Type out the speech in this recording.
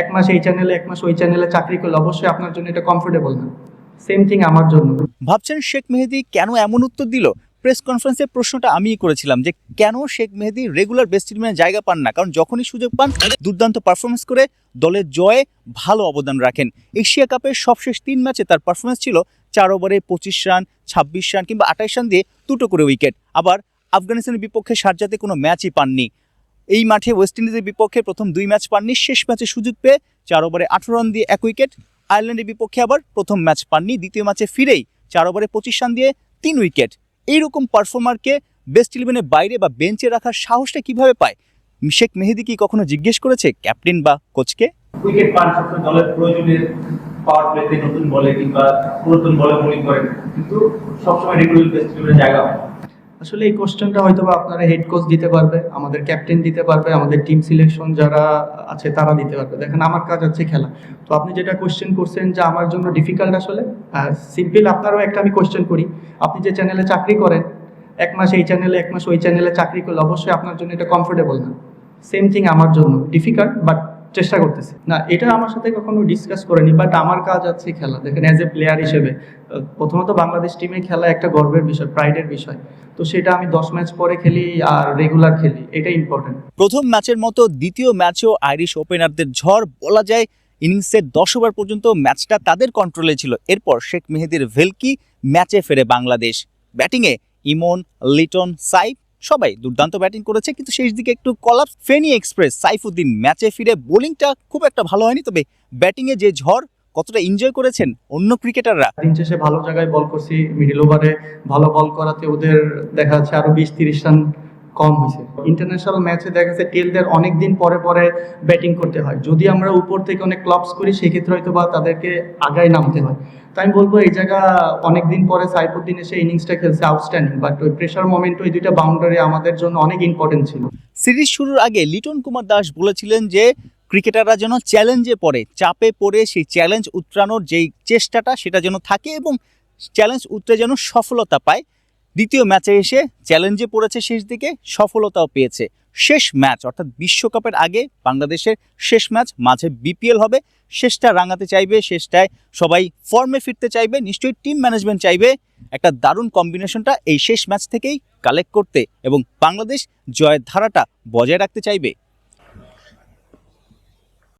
এক মাস এই চ্যানেলে এক মাস ওই চ্যানেলে চাকরি করলে অবশ্যই আপনার জন্য এটা কমফোর্টেবল না। সেম থিং আমার জন্য। ভাবছেন শেখ মেহেদি কেন এমন উত্তর দিল? প্রেস কনফারেন্সে প্রশ্নটা আমিই করেছিলাম যে কেন শেখ মেহেদি রেগুলার বেস্ট ইলেভেনে জায়গা পান না? কারণ যখনই সুযোগ পান, দুর্দান্ত পারফরমেন্স করে দলের জয়ে ভালো অবদান রাখেন। এশিয়া কাপের সবশেষ তিন ম্যাচে তার পারফরমেন্স ছিল চার ওভারে পঁচিশ রান, ছাব্বিশ রান কিংবা আঠাইশ রান দিয়ে দুটো করে উইকেট আবার আফগানিস্তানের বিপক্ষে সারজাতে কোনো ম্যাচই পাননি। এই মাঠে ওয়েস্ট ইন্ডিজের বিপক্ষে প্রথম দুই ম্যাচ পাননি, শেষ ম্যাচে সুযোগ পেয়ে চার ওভারে আঠারো রান দিয়ে এক উইকেট আয়ারল্যান্ডের বিপক্ষে আবার প্রথম ম্যাচ পাননি, দ্বিতীয় ম্যাচে ফিরেই চার ওভারে পঁচিশ রান দিয়ে তিন উইকেট এইরকম পারফর্মারকে বেস্ট ইলেভেনের বাইরে বা বেঞ্চে রাখার সাহসটা কীভাবে পায়? শেখ মেহেদি কি কখনো জিজ্ঞেস করেছে ক্যাপ্টেন বা কোচকে? উইকেট পান সবসময় দলের পাওয়ার প্লেতে নতুন বলে কিংবা বলে বোলিং করেন, কিন্তু সবসময় রেগুলার বেস্ট টিমের জায়গা হয়। আসলে এই কোশ্চেনটা হয়তো বা আপনারা হেড কোচ দিতে পারবে, আমাদের ক্যাপ্টেন দিতে পারবে, আমাদের টিম সিলেকশন যারা আছে তারা দিতে পারবে। দেখেন আমার কাজ আছে খেলা। তো আপনি যেটা কোশ্চেন করছেন যে আমার জন্য ডিফিকাল্ট আসলে সিম্পল আপনারও একটা আমি কোশ্চেন করি। আপনি যে চ্যানেলে চাকরি করেন, এক মাস এই চ্যানেলে এক মাস ওই চ্যানেলে চাকরি করলে অবশ্যই আপনার জন্য এটা কমফোর্টেবল না। সেম থিং আমার জন্য। ডিফিকাল্ট বাট চেষ্টা করতেছি। না, এটা আমার সাথে কখনো ডিসকাস করেনি বাট আমার কাজ আছে খেলা। দেখেন অ্যাজ এ প্লেয়ার হিসেবে, প্রথমত বাংলাদেশ টিমে খেলা একটা গর্বের বিষয় প্রাইডের বিষয়। তো সেটা আমি দশ ম্যাচ পরে খেলি আর রেগুলার খেলি এটা ইম্পর্টেন্ট প্রথম ম্যাচের মতো দ্বিতীয় ম্যাচেও আইরিশ ওপেনারদের ঝড়, বলা যায় ইনিংসের দশ ওভার পর্যন্ত ম্যাচটা তাদের কন্ট্রোলে ছিল। এরপর শেখ মেহেদির ভেলকি ম্যাচে ফেরে বাংলাদেশ। ব্যাটিংয়ে ইমন, লিটন, সাইফ সবাই দুর্দান্ত ব্যাটিং করেছে, কিন্তু শেষ দিকে একটু কলাপ ফেনি এক্সপ্রেস সাইফুদ্দিন ম্যাচে ফিরে বোলিংটা খুব একটা ভালো হয়নি, তবে ব্যাটিংয়ে যে ঝড়, কতটা এনজয় করেছেন অন্য ক্রিকেটাররা দিন শেষে ভালো জায়গায় বল করছি মিডিল ওভারে ভালো বল করাতে ওদের দেখা যাচ্ছে আরও বিশ তিরিশ রান কম হয়েছে। ইন্টারন্যাশনাল ম্যাচে দেখা যাচ্ছে টেলদের অনেক দিন পরে পরে ব্যাটিং করতে হয়। যদি আমরা উপর থেকে অনেক ক্লাবস করি, সেক্ষেত্রে হয়তো বা তাদেরকে আগায় নামতে হয়। তাই আমি বলব, এই জায়গা অনেক দিন পরে সাইফুদ্দিন এসে ইনিংসটা খেলছে আউটস্ট্যান্ডিং বাট ওই প্রেশার মোমেন্ট ওই দুইটা বাউন্ডারি আমাদের জন্য অনেক ইম্পর্টেন্ট ছিল। সিরিজ শুরুর আগে লিটন কুমার দাস বলেছিলেন যে, ক্রিকেটাররা যেন চ্যালেঞ্জে পড়ে, চাপে পড়ে সেই চ্যালেঞ্জ উতরানোর যেই চেষ্টাটা, সেটা যেন থাকে এবং চ্যালেঞ্জ উতরে যেন সফলতা পায়। দ্বিতীয় ম্যাচে এসে চ্যালেঞ্জে পড়েছে শেষ দিকে, সফলতাও পেয়েছে। শেষ ম্যাচ, অর্থাৎ বিশ্বকাপের আগে বাংলাদেশের শেষ ম্যাচ, মাঝে বিপিএল হবে। শেষটা রাঙাতে চাইবে, শেষটায় সবাই ফর্মে ফিরতে চাইবে, নিশ্চয়ই টিম ম্যানেজমেন্ট চাইবে। একটা দারুণ কম্বিনেশনটা এই শেষ ম্যাচ থেকেই কালেক্ট করতে এবং বাংলাদেশ জয়ের ধারাটা বজায় রাখতে চাইবে।